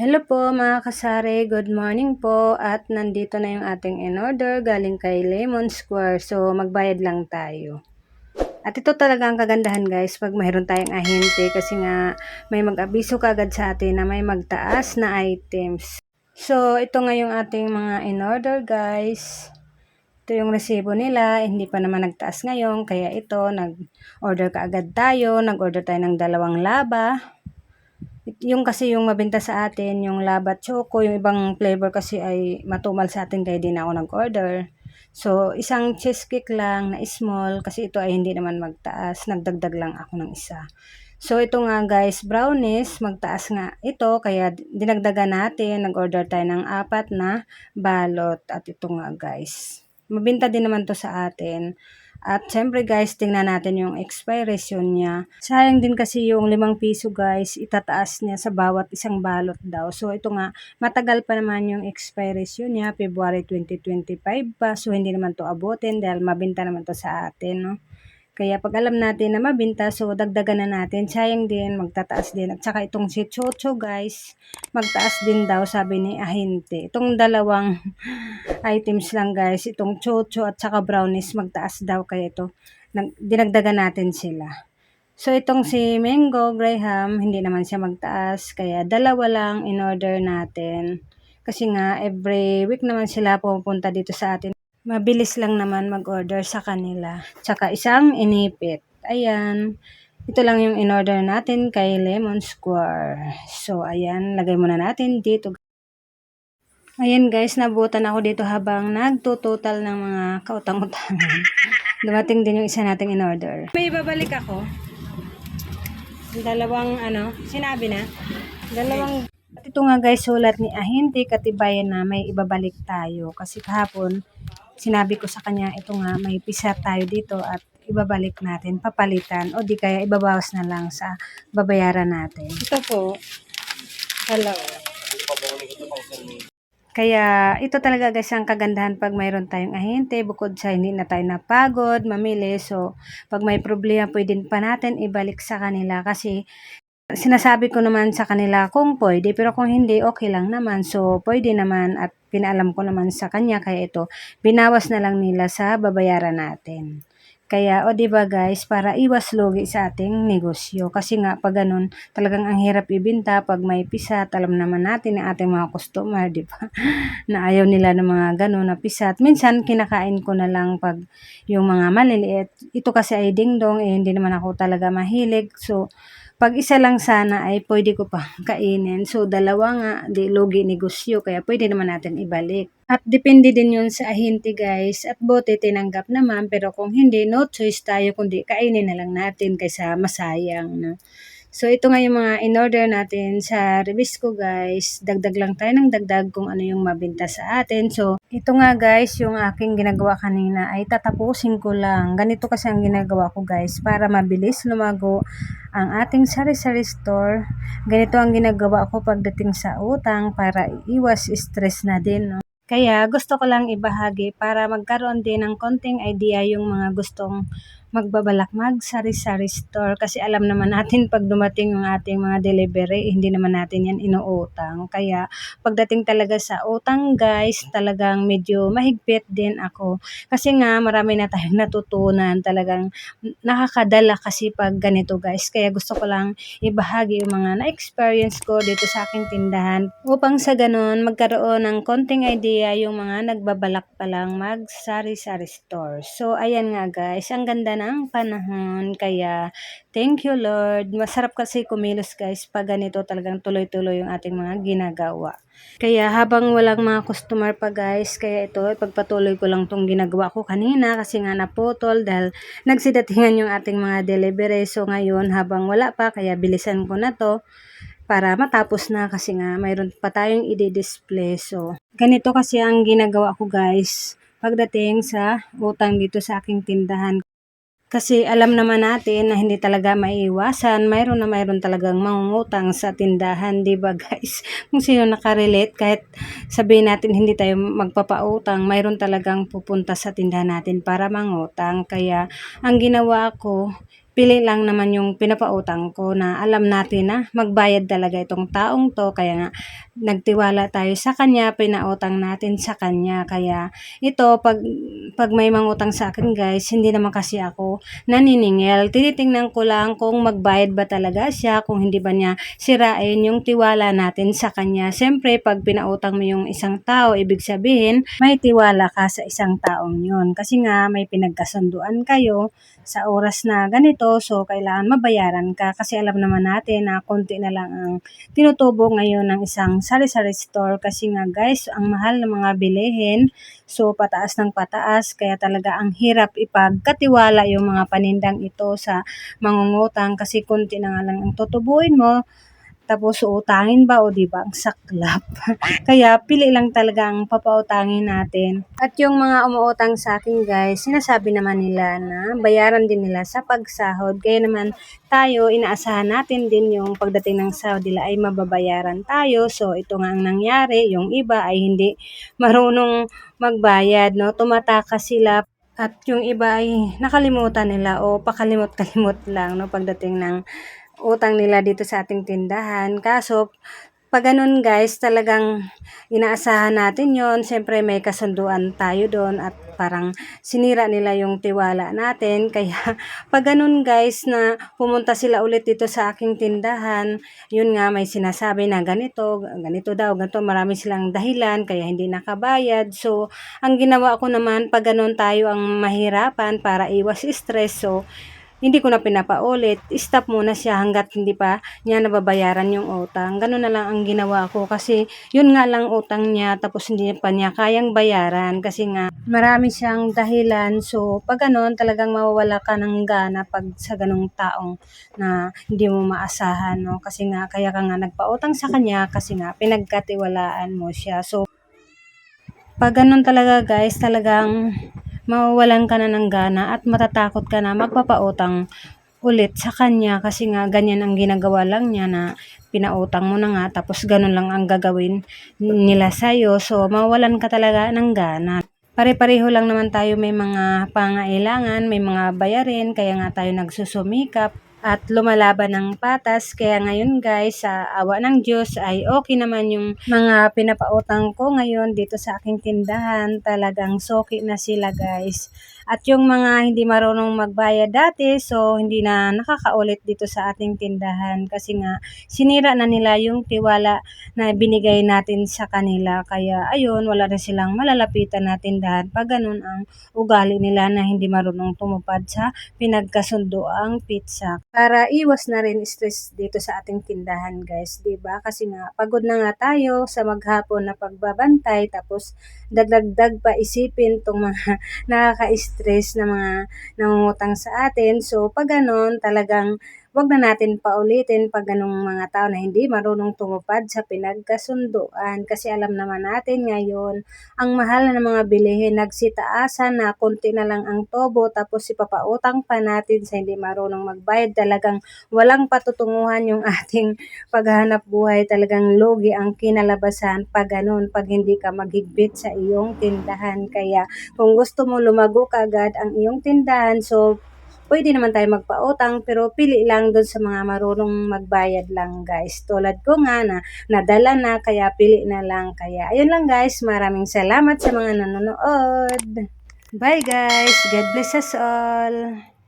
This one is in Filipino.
Hello po mga kasari, good morning po. At nandito na yung ating in-order. Galing kay Lemon Square. So magbayad lang tayo. At ito talaga ang kagandahan guys pag mayroon tayong ahente. Kasi nga may mag-abiso kagad sa atin na may magtaas na items. So ito nga yung ating mga in-order guys. Ito yung resibo nila, hindi pa naman nagtaas ngayon. Kaya ito nag-order kaagad tayo, nag-order tayo ng dalawang laba yung kasi yung mabenta sa atin, yung laba choco, yung ibang flavor kasi ay matumal sa atin kaya di na ako nag-order. So, isang cheesecake lang na small kasi ito ay hindi naman magtaas. Nagdagdag lang ako ng isa. So, ito nga guys, brownies, magtaas nga ito kaya dinagdagan natin. Nag-order tayo ng apat na balot at ito nga guys. Mabenta din naman to sa atin. At syempre guys, tingnan natin yung expiration niya. Sayang din kasi yung limang piso guys, itataas niya sa bawat isang balot daw. So ito nga, matagal pa naman yung expiration niya, February 2025 pa. So hindi naman to abutin dahil mabenta naman to sa atin. No? Kaya pag alam natin na mabinta, so dagdagan na natin. Sayang din, magtataas din. At saka itong si Chocho guys, magtaas din daw sabi ni Ahinte. Itong dalawang items lang guys, itong Chocho at saka brownies magtaas daw kaya ito. Dinagdagan natin sila. So itong si Mango Graham, hindi naman siya magtaas. Kaya dalawa lang in order natin. Kasi nga every week naman sila pupunta dito sa atin. Mabilis lang naman mag-order sa kanila. Tsaka isang inipit. Ayan. Ito lang yung in-order natin kay Lemon Square. So, ayan. Lagay muna natin dito. Ayan guys, nabutan ako dito habang nagtutotal ng mga kautang-utangan. Dumating din yung isa nating in-order. May babalik ako. Dalawang ano, sinabi na. Dalawang at ito nga guys, sulat ni Ahente Katibayan na may ibabalik tayo. Kasi kahapon, sinabi ko sa kanya, ito nga, may pisa tayo dito at ibabalik natin, papalitan, o di kaya ibabawas na lang sa babayaran natin. Ito po, hello. Kaya ito talaga guys ang kagandahan pag mayroon tayong ahente bukod sa hindi na tayo napagod, mamili. So pag may problema pwede pa natin ibalik sa kanila kasi sinasabi ko naman sa kanila kung pwede pero kung hindi okay lang naman. So pwede naman at pinaalam ko naman sa kanya kaya ito binawas na lang nila sa babayaran natin. Kaya, o di ba guys, para iwas lugi sa ating negosyo. Kasi nga, pag ganun, talagang ang hirap ibinta pag may pisat. Alam naman natin ang ating mga customer, di ba? na ayaw nila ng mga ganun na pisat. Minsan, kinakain ko na lang pag yung mga maliliit. Ito kasi ay dingdong, eh, hindi naman ako talaga mahilig. So, pag isa lang sana ay pwede ko pa kainin. So, dalawa nga, di logi negosyo, kaya pwede naman natin ibalik. At depende din yun sa ahinti guys. At bote tinanggap naman, pero kung hindi, no choice tayo, kundi kainin na lang natin kaysa masayang. No? So, ito nga yung mga in-order natin sa Ribisco guys. Dagdag lang tayo ng dagdag kung ano yung mabinta sa atin. So, ito nga guys, yung aking ginagawa kanina ay tatapusin ko lang. Ganito kasi ang ginagawa ko guys para mabilis lumago ang ating sari-sari store. Ganito ang ginagawa ko pagdating sa utang para iwas stress na din. No? Kaya gusto ko lang ibahagi para magkaroon din ng konting idea yung mga gustong magbabalak mag sari-sari store kasi alam naman natin pag dumating yung ating mga delivery, hindi naman natin yan inuutang. Kaya pagdating talaga sa utang guys, talagang medyo mahigpit din ako. Kasi nga marami na tayong natutunan talagang nakakadala kasi pag ganito guys. Kaya gusto ko lang ibahagi yung mga na-experience ko dito sa aking tindahan upang sa ganun magkaroon ng konting idea yung mga nagbabalak pa lang mag sari-sari store. So ayan nga guys, ang ganda ng panahon. Kaya, thank you Lord. Masarap kasi kumilos guys pag ganito talagang tuloy-tuloy yung ating mga ginagawa. Kaya habang walang mga customer pa guys, kaya ito, pagpatuloy ko lang tong ginagawa ko kanina kasi nga naputol dahil nagsidatingan yung ating mga delivery. So ngayon habang wala pa, kaya bilisan ko na to para matapos na kasi nga mayroon pa tayong i-display. So, ganito kasi ang ginagawa ko guys pagdating sa utang dito sa aking tindahan. Kasi alam naman natin na hindi talaga maiiwasan. Mayroon na mayroon talagang mangungutang sa tindahan, di ba guys? Kung sino nakarelate, kahit sabihin natin hindi tayo magpapautang, mayroon talagang pupunta sa tindahan natin para mangutang. Kaya ang ginawa ko, pili lang naman yung pinapautang ko na alam natin na magbayad talaga itong taong to. Kaya nga, nagtiwala tayo sa kanya, pinautang natin sa kanya. Kaya ito, pag, pag may mangutang sa akin guys, hindi naman kasi ako naniningil. Tinitingnan ko lang kung magbayad ba talaga siya, kung hindi ba niya sirain yung tiwala natin sa kanya. Siyempre, pag pinautang mo yung isang tao, ibig sabihin, may tiwala ka sa isang taong yun. Kasi nga, may pinagkasunduan kayo sa oras na ganito, so kailangan mabayaran ka. Kasi alam naman natin na konti na lang ang tinutubo ngayon ng isang sari-sari store. Kasi nga guys, ang mahal ng mga bilihin, so pataas ng pataas, kaya talaga ang hirap ipagkatiwala yung mga panindang ito sa mangungutang kasi konti na nga lang ang tutubuin mo tapos uutangin ba o di ba ang saklap. Kaya pili lang talaga ang papautangin natin. At yung mga umuutang sa akin guys, sinasabi naman nila na bayaran din nila sa pagsahod. Kaya naman tayo, inaasahan natin din yung pagdating ng sahod nila ay mababayaran tayo. So ito nga ang nangyari, yung iba ay hindi marunong magbayad, no? Tumatakas sila at yung iba ay nakalimutan nila o pakalimot-kalimot lang no pagdating ng utang nila dito sa ating tindahan. Kaso, pag ganun guys, talagang inaasahan natin yon Siyempre may kasunduan tayo doon at parang sinira nila yung tiwala natin. Kaya pag ganun guys na pumunta sila ulit dito sa aking tindahan, yun nga may sinasabi na ganito, ganito daw, ganito, marami silang dahilan kaya hindi nakabayad. So, ang ginawa ko naman pag ganun tayo ang mahirapan para iwas stress. So, hindi ko na pinapaulit. Stop muna siya hanggat hindi pa niya nababayaran yung utang. Ganun na lang ang ginawa ko kasi yun nga lang utang niya tapos hindi pa niya kayang bayaran kasi nga marami siyang dahilan. So pag ganun talagang mawawala ka ng gana pag sa ganung taong na hindi mo maasahan. No? Kasi nga kaya ka nga nagpautang sa kanya kasi nga pinagkatiwalaan mo siya. So pag ganun talaga guys, talagang mawawalan ka na ng gana at matatakot ka na magpapautang ulit sa kanya kasi nga ganyan ang ginagawa lang niya na pinautang mo na nga tapos ganun lang ang gagawin nila sa'yo. So, mawalan ka talaga ng gana. Pare-pareho lang naman tayo may mga pangailangan, may mga bayarin, kaya nga tayo nagsusumikap at lumalaban ng patas. Kaya ngayon guys, sa awa ng Diyos ay okay naman yung mga pinapautang ko ngayon dito sa aking tindahan. Talagang soki na sila guys. At yung mga hindi marunong magbayad dati, so hindi na nakakaulit dito sa ating tindahan kasi nga sinira na nila yung tiwala na binigay natin sa kanila. Kaya ayun, wala na silang malalapitan na tindahan pag ganun ang ugali nila na hindi marunong tumupad sa pinagkasundoang pizza. Para iwas na rin stress dito sa ating tindahan guys, 'di ba? Kasi nga pagod na nga tayo sa maghapon na pagbabantay tapos dagdag pa isipin tong mga nakaka-stress na mga nangungutang sa atin. So pag ganon, talagang wag na natin paulitin pag ganong mga tao na hindi marunong tumupad sa pinagkasunduan. Kasi alam naman natin ngayon, ang mahal na mga bilihin nagsitaasan na konti na lang ang tobo tapos ipapautang pa natin sa hindi marunong magbayad. Talagang walang patutunguhan yung ating paghahanap buhay. Talagang logi ang kinalabasan pag ganon, pag hindi ka maghigpit sa iyong tindahan. Kaya kung gusto mo lumago kagad ang iyong tindahan, so pwede naman tayo magpautang pero pili lang doon sa mga marunong magbayad lang guys. Tulad ko nga na nadala na kaya pili na lang. Kaya ayun lang guys, maraming salamat sa mga nanonood. Bye guys, God bless us all.